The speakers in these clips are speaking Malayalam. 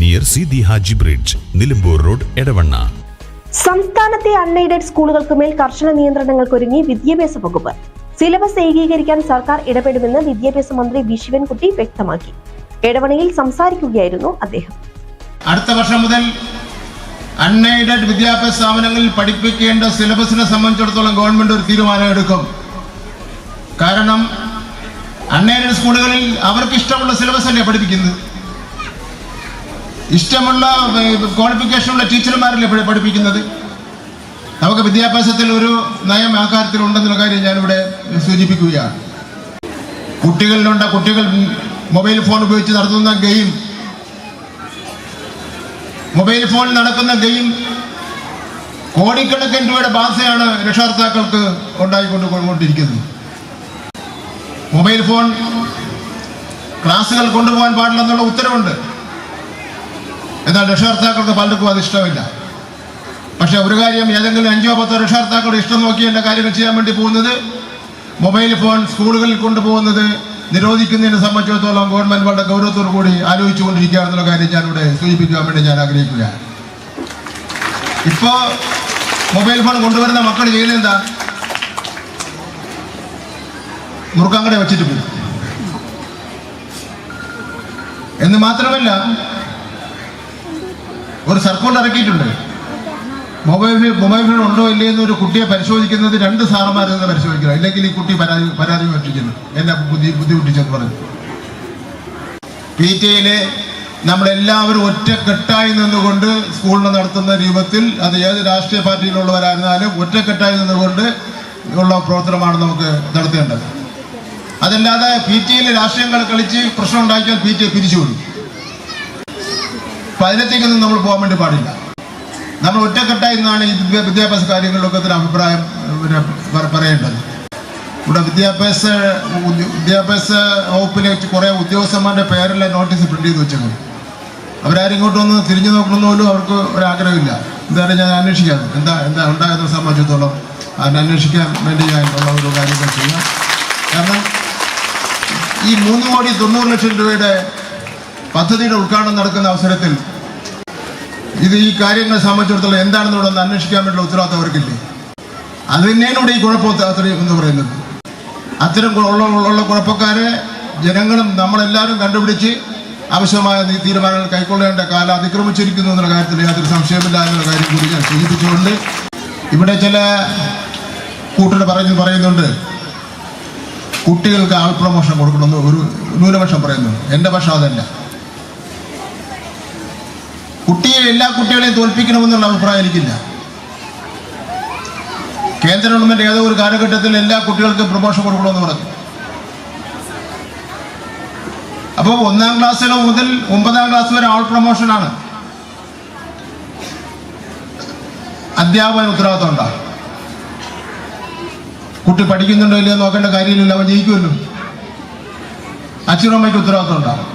near Seethi Haji bridge Nilambur road Edavanna സംസ്ഥാനത്തെ അൺഎയ്ഡഡ് സ്കൂളുകൾക്ക് മേൽ കർശന നിയന്ത്രണങ്ങൾക്കൊരുങ്ങി വിദ്യാഭ്യാസ വകുപ്പ്. സിലബസ് ഏകീകരിക്കാൻ സർക്കാർ ഇടപെടുമെന്ന് വിദ്യാഭ്യാസ മന്ത്രി വി. ശിവൻകുട്ടി വ്യക്തമാക്കി. എടവണയിൽ സംസാരിക്കുകയായിരുന്നു അദ്ദേഹം. അടുത്ത വർഷം മുതൽ അൺഎയ്ഡഡ് വിദ്യാഭ്യാസ സ്ഥാപനങ്ങളിൽ പഠിപ്പിക്കേണ്ട സിലബസിനെ സംബന്ധിച്ചിടത്തോളം ഗവൺമെന്റ് ഒരു തീരുമാനം എടുക്കും. കാരണം അൺഎയ്ഡഡ് സ്കൂളുകളിൽ അവർക്ക് ഇഷ്ടമുള്ള സിലബസ് അല്ലേ പഠിപ്പിക്കുന്നത്? ഇഷ്ടമുള്ള ക്വാളിഫിക്കേഷനുള്ള ടീച്ചർമാരല്ലേ ഇവിടെ പഠിപ്പിക്കുന്നത്? നമുക്ക് വിദ്യാഭ്യാസത്തിൽ ഒരു നയം ആ കാര്യത്തിൽ ഉണ്ടെന്നുള്ള കാര്യം ഞാനിവിടെ സൂചിപ്പിക്കുകയാണ്. കുട്ടികളിലുണ്ട് കുട്ടികൾ മൊബൈൽ ഫോൺ ഉപയോഗിച്ച് നടത്തുന്ന ഗെയിം മൊബൈൽ ഫോണിൽ നടക്കുന്ന ഗെയിം കോടിക്കണക്കിന് രൂപയുടെ ബാധയാണ് രക്ഷകർത്താക്കൾക്ക് ഉണ്ടായിക്കൊണ്ട് കൊണ്ടിരിക്കുന്നത് മൊബൈൽ ഫോൺ ക്ലാസ്സുകൾ കൊണ്ടുപോകാൻ പാടില്ലെന്നുള്ള ഉത്തരവുണ്ട്. എന്നാൽ രക്ഷകർത്താക്കൾക്ക് പലർക്കും അത് ഇഷ്ടമില്ല. പക്ഷെ ഒരു കാര്യം ഏതെങ്കിലും അഞ്ചോ പത്തോ രക്ഷകർത്താക്കളുടെ ഇഷ്ടം നോക്കി എന്റെ കാര്യങ്ങൾ ചെയ്യാൻ വേണ്ടി പോകുന്നത് മൊബൈൽ ഫോൺ സ്കൂളുകളിൽ കൊണ്ടുപോകുന്നത് നിരോധിക്കുന്നതിനെ സംബന്ധിച്ചിടത്തോളം ഗവൺമെന്റ് വളരെ ഗൗരവത്തോടു കൂടി ആലോചിച്ചുകൊണ്ടിരിക്കുകയാണെന്നുള്ള കാര്യം ഞാനിവിടെ സൂചിപ്പിക്കാൻ വേണ്ടി ഞാൻ ആഗ്രഹിക്കുക ഇപ്പോൾ മൊബൈൽ ഫോൺ കൊണ്ടുവരുന്ന മക്കൾ ചെയ്യുന്നത് എന്താ? മുറുക്കാങ്കട വെച്ചിട്ട് പോകും. എന്ന് മാത്രമല്ല ഒരു സർക്കുലർ ഇറക്കിയിട്ടുണ്ട്. മൊബൈൽ മൊബൈൽ ഫോൺ ഉണ്ടോ ഇല്ലേ എന്ന് ഒരു കുട്ടിയെ പരിശോധിക്കുന്നത് രണ്ട് സാറന്മാരിൽ നിന്ന് പരിശോധിക്കണം ഇല്ലെങ്കിൽ ഈ കുട്ടി പരാതി പരാതി പറ്റിക്കുന്നു എന്നെ ബുദ്ധി ബുദ്ധിമുട്ടിച്ചെന്ന് പറഞ്ഞു. പി ടി എയിലെ നമ്മളെല്ലാവരും ഒറ്റക്കെട്ടായി നിന്നുകൊണ്ട് സ്കൂളിൽ നടത്തുന്ന രൂപത്തിൽ അത് ഏത് രാഷ്ട്രീയ പാർട്ടിയിലുള്ളവരായിരുന്നാലും ഒറ്റക്കെട്ടായി നിന്നുകൊണ്ട് ഉള്ള പ്രവർത്തനമാണ് നമുക്ക് നടത്തേണ്ടത്. അതല്ലാതെ പി ടി എയിൽ രാഷ്ട്രീയങ്ങൾ കളിച്ച് പ്രശ്നം ഉണ്ടാക്കിയാൽ പി ടി പിരിച്ചുവിടും. അതിനത്തേക്കൊന്നും നമ്മൾ പോകാൻ വേണ്ടി പാടില്ല. നമ്മൾ ഒറ്റക്കെട്ടായി നിന്നാണ് ഈ വിദ്യാഭ്യാസ കാര്യങ്ങളിലൊക്കെ ഒരു അഭിപ്രായം പറയേണ്ടത്. ഇവിടെ വിദ്യാഭ്യാസ വിദ്യാഭ്യാസ വകുപ്പിലെ കുറേ ഉദ്യോഗസ്ഥന്മാരുടെ പേരെല്ലാം നോട്ടീസ് പ്രിന്റ് ചെയ്ത് വെച്ചേക്കുന്നു അവരാരും ഇങ്ങോട്ടൊന്ന് തിരിഞ്ഞു നോക്കണമെന്ന് പോലും അവർക്ക് ഒരാഗ്രഹമില്ല. എന്തായാലും ഞാൻ അന്വേഷിക്കാം. എന്താ എന്താ ഉണ്ടായതിനെ സംബന്ധിച്ചിടത്തോളം. അതിനെ അന്വേഷിക്കാൻ വേണ്ടി ഞാൻ ഉള്ള ഒരു കാര്യങ്ങൾ ചെയ്യാം. കാരണം ഈ മൂന്ന് കോടി തൊണ്ണൂറ് ലക്ഷം രൂപയുടെ പദ്ധതിയുടെ ഉദ്ഘാടനം നടക്കുന്ന അവസരത്തിൽ ഇത് ഈ കാര്യങ്ങളെ സംബന്ധിച്ചിടത്തോളം എന്താണെന്ന് ഒന്ന് അന്വേഷിക്കാൻ വേണ്ടിയുള്ള ഉത്തരവാദിത്തം അവർക്കില്ലേ? അത് തന്നെയാണ് ഇവിടെ ഈ അത്രയും എന്ന് പറയുന്നത്. അത്തരം ഉള്ള ഉള്ള കുഴപ്പക്കാരെ ജനങ്ങളും നമ്മളെല്ലാവരും കണ്ടുപിടിച്ച് ആവശ്യമായ തീരുമാനങ്ങൾ കൈക്കൊള്ളേണ്ട കാലം അതിക്രമിച്ചിരിക്കുന്നു എന്നുള്ള കാര്യത്തിൽ യാതൊരു സംശയമില്ല എന്നുള്ള കാര്യം കൂടി ഞാൻ സൂചിപ്പിച്ചുകൊണ്ട് ഇവിടെ ചില കൂട്ടർ പറഞ്ഞു പറയുന്നുണ്ട്. കുട്ടികൾക്ക് ആൾ പ്രമോഷൻ കൊടുക്കണമെന്ന് ഒരു ന്യൂനപക്ഷം പറയുന്നു. എന്റെ പക്ഷം അതല്ല. കുട്ടിയെ എല്ലാ കുട്ടികളെയും തോൽപ്പിക്കണമെന്നുള്ള അഭിപ്രായം എനിക്കില്ല. കേന്ദ്ര ഗവൺമെന്റ് ഏതോ ഒരു കാലഘട്ടത്തിൽ എല്ലാ കുട്ടികൾക്കും പ്രമോഷൻ കൊടുക്കണമെന്ന് പറഞ്ഞു. അപ്പോൾ ഒന്നാം ക്ലാസ്സിലോ മുതൽ ഒമ്പതാം ക്ലാസ് വരെ ആൾ പ്രൊമോഷനാണ് അധ്യാപന ഉത്തരവാദിത്വം ഉണ്ടാകും കുട്ടി പഠിക്കുന്നുണ്ടോ ഇല്ലയോ നോക്കേണ്ട കാര്യമില്ല അവൻ ജയിക്കുമല്ലോ. അച്ഛനും അമ്മയ്ക്ക് ഉത്തരവാദിത്വം ഉണ്ടാകും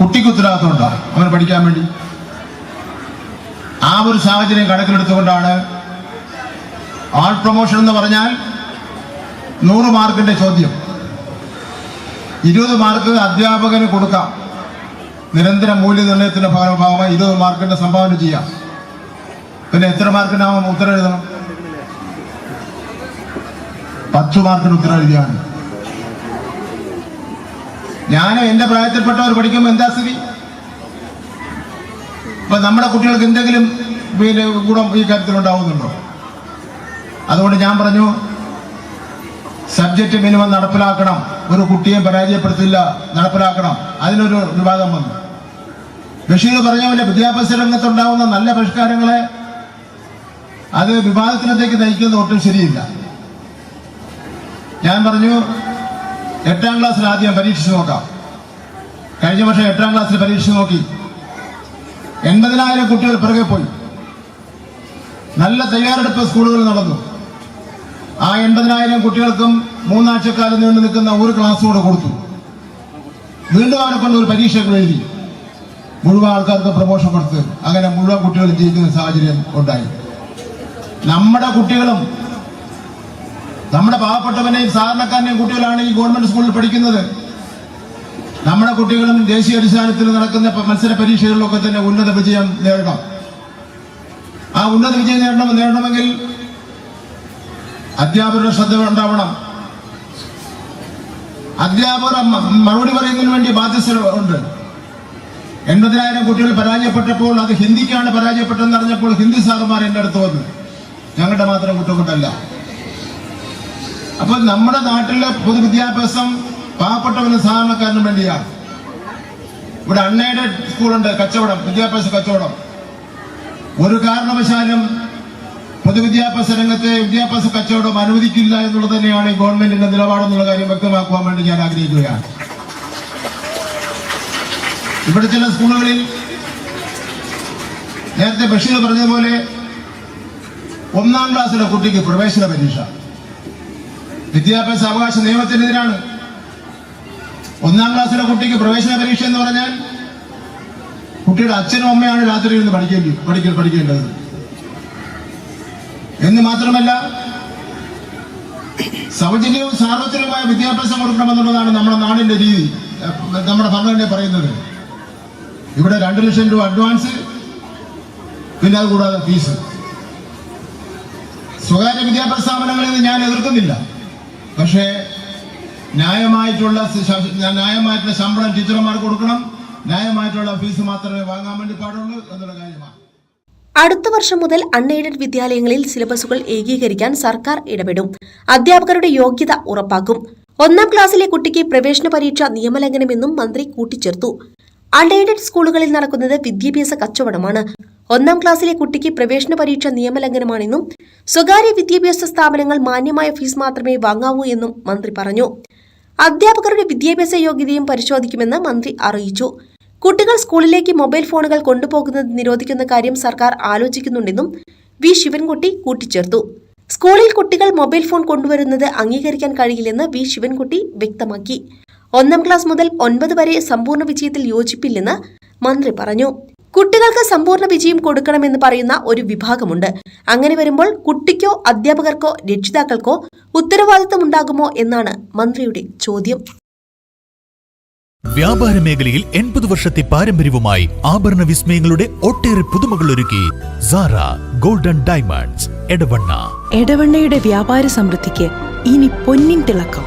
കുട്ടിക്ക് ഉത്തരവാദിത്വം ഉണ്ടോ അവന് പഠിക്കാൻ വേണ്ടി. ആ ഒരു സാഹചര്യം കണക്കിലെടുത്തുകൊണ്ടാണ് ആൾ പ്രൊമോഷൻ എന്ന് പറഞ്ഞാൽ നൂറ് മാർക്കിന്റെ ചോദ്യം. ഇരുപത് മാർക്ക് അധ്യാപകന് കൊടുക്കാം. നിരന്തര മൂല്യനിർണയത്തിന്റെ ഭാഗ- ഭാഗമായി ഇരുപത് മാർക്കിന്റെ സംഭാവന ചെയ്യാം. പിന്നെ എത്ര മാർക്കിനാവും ഉത്തരം എഴുതണം? പത്ത് മാർക്കിന് ഉത്തരം എഴുതിയാണ് ഞാൻ എന്റെ പ്രായത്തിൽപ്പെട്ടവർ പഠിക്കുമ്പോൾ എന്താ സ്ഥിതി? ഇപ്പൊ നമ്മുടെ കുട്ടികൾക്ക് എന്തെങ്കിലും പിന്നെ ഗുണം ഈ കാര്യത്തിൽ ഉണ്ടാവുന്നുണ്ടോ? അതുകൊണ്ട് ഞാൻ പറഞ്ഞു സബ്ജക്റ്റ് മിനിമം നടപ്പിലാക്കണം. ഒരു കുട്ടിയെ പരാജയപ്പെടുത്തില്ല നടപ്പിലാക്കണം. അതിനൊരു വിവാദം വന്നു. ബഷീർ പറഞ്ഞ പോലെ വിദ്യാഭ്യാസ രംഗത്തുണ്ടാവുന്ന നല്ല പരിഷ്കാരങ്ങളെ അത് വിവാദത്തിനത്തേക്ക് നയിക്കുന്ന ഒട്ടും ശരിയില്ല. ഞാൻ പറഞ്ഞു എട്ടാം ക്ലാസ്സിൽ ആദ്യം പരീക്ഷിച്ച് നോക്കാം. കഴിഞ്ഞ വർഷം എട്ടാം ക്ലാസ്സിൽ പരീക്ഷിച്ച് നോക്കി. എൺപതിനായിരം കുട്ടികൾ പിറകെ പോയി. നല്ല തയ്യാറെടുപ്പ് സ്കൂളുകളിൽ നടന്നു. ആ എൺപതിനായിരം കുട്ടികൾക്കും മൂന്നാഴ്ചക്കാലം നീണ്ടു നിൽക്കുന്ന ഒരു ക്ലാസ് കൂടെ കൊടുത്തു. വീണ്ടും അവരെ കൊണ്ട് ഒരു പരീക്ഷകൾ എഴുതി. മുഴുവൻ ആൾക്കാർക്ക് പ്രമോഷൻ കൊടുത്ത്. അങ്ങനെ മുഴുവൻ കുട്ടികളും ജയിക്കുന്ന സാഹചര്യം ഉണ്ടായി. നമ്മുടെ കുട്ടികളും നമ്മുടെ പാവപ്പെട്ടവനെയും സാധാരണക്കാരനെയും കുട്ടികളാണ് ഈ ഗവൺമെന്റ് സ്കൂളിൽ പഠിക്കുന്നത്. നമ്മുടെ കുട്ടികളും ദേശീയ അടിസ്ഥാനത്തിൽ നടക്കുന്ന മത്സര പരീക്ഷകളിലൊക്കെ തന്നെ ഉന്നത വിജയം നേടണം. ആ ഉന്നത വിജയം നേടണം നേടണമെങ്കിൽ അധ്യാപകരുടെ ശ്രദ്ധ ഉണ്ടാവണം. അധ്യാപകർ മറുപടി പറയുന്നതിന് വേണ്ടി ബാധ്യസ്ഥ ഉണ്ട്. എൺപതിനായിരം കുട്ടികൾ പരാജയപ്പെട്ടപ്പോൾ അത് ഹിന്ദിക്കാണ് പരാജയപ്പെട്ടതെന്ന് അറിഞ്ഞപ്പോൾ ഹിന്ദി സാറുമാർ എന്റെ അടുത്ത് വന്നു. ഞങ്ങളുടെ മാത്രം കുറ്റക്കൊണ്ടല്ല അപ്പൊ നമ്മുടെ നാട്ടിലെ പൊതുവിദ്യാഭ്യാസം പാവപ്പെട്ടവനും സാധാരണക്കാരനും വേണ്ടിയാണ്. ഇവിടെ അൺഎയ്ഡഡ് സ്കൂളുണ്ട് കച്ചവടം വിദ്യാഭ്യാസ കച്ചവടം. ഒരു കാരണവശാലും പൊതുവിദ്യാഭ്യാസ രംഗത്തെ വിദ്യാഭ്യാസ കച്ചവടം അനുവദിക്കില്ല എന്നുള്ളത് തന്നെയാണ് ഈ ഗവൺമെന്റിന്റെ നിലപാടെന്നുള്ള കാര്യം വ്യക്തമാക്കുവാൻ വേണ്ടി ഞാൻ ആഗ്രഹിക്കുകയാണ്. ഇവിടെ ചില സ്കൂളുകളിൽ നേരത്തെ ബഷീർ പറഞ്ഞതുപോലെ ഒന്നാം ക്ലാസ്സിലെ കുട്ടിക്ക് പ്രവേശന പരീക്ഷ. വിദ്യാഭ്യാസ അവകാശ നിയമത്തിനെതിരാണ് ഒന്നാം ക്ലാസ്സിലെ കുട്ടിക്ക് പ്രവേശന പരീക്ഷ എന്ന് പറഞ്ഞാൽ കുട്ടിയുടെ അച്ഛനും അമ്മയാണ് രാത്രി ഇരുന്ന് പഠിക്കേണ്ടി പഠിക്ക പഠിക്കേണ്ടത്. എന്ന് മാത്രമല്ല സൗജന്യവും സാർവത്രികവുമായ വിദ്യാഭ്യാസം കൊടുക്കണമെന്നുള്ളതാണ് നമ്മുടെ നാടിന്റെ രീതി. നമ്മുടെ ഭരണഘടന പറയുന്നത്. ഇവിടെ രണ്ടു ലക്ഷം രൂപ അഡ്വാൻസ് പിന്നെ അത് കൂടാതെ ഫീസ്. സ്വകാര്യ വിദ്യാഭ്യാസ സ്ഥാപനങ്ങളിൽ നിന്ന് ഞാൻ എതിർക്കുന്നില്ല. പക്ഷേ ന്യായമായിട്ടുള്ള ന്യായമായിട്ടുള്ള ശമ്പളം ടീച്ചർമാർക്ക് കൊടുക്കണം. ന്യായമായിട്ടുള്ള ഫീസ് മാത്രമേ വാങ്ങാൻ വേണ്ടി പാടുള്ളൂ എന്നുള്ള കാര്യമാണ്. അടുത്ത വർഷം മുതൽ അൺഎയ്ഡഡ് വിദ്യാലയങ്ങളിൽ സിലബസുകൾ ഏകീകരിക്കാൻ സർക്കാർ ഇടപെടും. അധ്യാപകരുടെ യോഗ്യത ഉറപ്പാക്കും. ഒന്നാം ക്ലാസ്സിലെ കുട്ടിക്ക് പ്രവേശന പരീക്ഷ നിയമലംഘനമെന്നും മന്ത്രി കൂട്ടിച്ചേർത്തു. അൺഎയ്ഡഡ് സ്കൂളുകളിൽ നടക്കുന്നത് വിദ്യാഭ്യാസ കച്ചവടമാണ്. ഒന്നാം ക്ലാസ്സിലെ കുട്ടിക്ക് പ്രവേശന പരീക്ഷ നിയമലംഘനമാണെന്നും സ്വകാര്യ വിദ്യാഭ്യാസ സ്ഥാപനങ്ങൾ മാന്യമായ ഫീസ് മാത്രമേ വാങ്ങാവൂ എന്നും മന്ത്രി പറഞ്ഞു. അധ്യാപകരുടെ വിദ്യാഭ്യാസ യോഗ്യതയും പരിശോധിക്കുമെന്ന് മന്ത്രി അറിയിച്ചു. കുട്ടികൾ സ്കൂളിലേക്ക് മൊബൈൽ ഫോണുകൾ കൊണ്ടുപോകുന്നത് നിരോധിക്കുന്ന കാര്യം സർക്കാർ ആലോചിക്കുന്നുണ്ടെന്നും വി. ശിവൻകുട്ടി കൂട്ടിച്ചേർത്തു. സ്കൂളിൽ കുട്ടികൾ മൊബൈൽ ഫോൺ കൊണ്ടുവരുന്നത് അംഗീകരിക്കാൻ കഴിയില്ലെന്ന് വി. ശിവൻകുട്ടി വ്യക്തമാക്കി. ഒന്നാം ക്ലാസ് മുതൽ ഒൻപത് വരെ സമ്പൂർണ വിജയത്തിൽ യോജിപ്പില്ലെന്ന് മന്ത്രി പറഞ്ഞു. കുട്ടികൾക്ക് സമ്പൂർണ വിജയം കൊടുക്കണമെന്ന് പറയുന്ന ഒരു വിഭാഗമുണ്ട്. അങ്ങനെ വരുമ്പോൾ കുട്ടിക്കോ അധ്യാപകർക്കോ രക്ഷിതാക്കൾക്കോ ഉത്തരവാദിത്തമുണ്ടാകുമോ എന്നാണ് മന്ത്രിയുടെ ചോദ്യം. വ്യാപാര മേഖലയിൽ എൺപത് വർഷത്തെ പാരമ്പര്യവുമായി ആഭരണ വിസ്മയങ്ങളുടെ ഒട്ടേറെ പുതുമകൾ ഒരുക്കി സാറ ഗോൾഡൻ ഡയമണ്ട്സ് എടവണ്ണ. എടവണ്ണയുടെ വ്യാപാര സമൃദ്ധിക്ക് ഇനി പൊന്നിൻ തിളക്കം.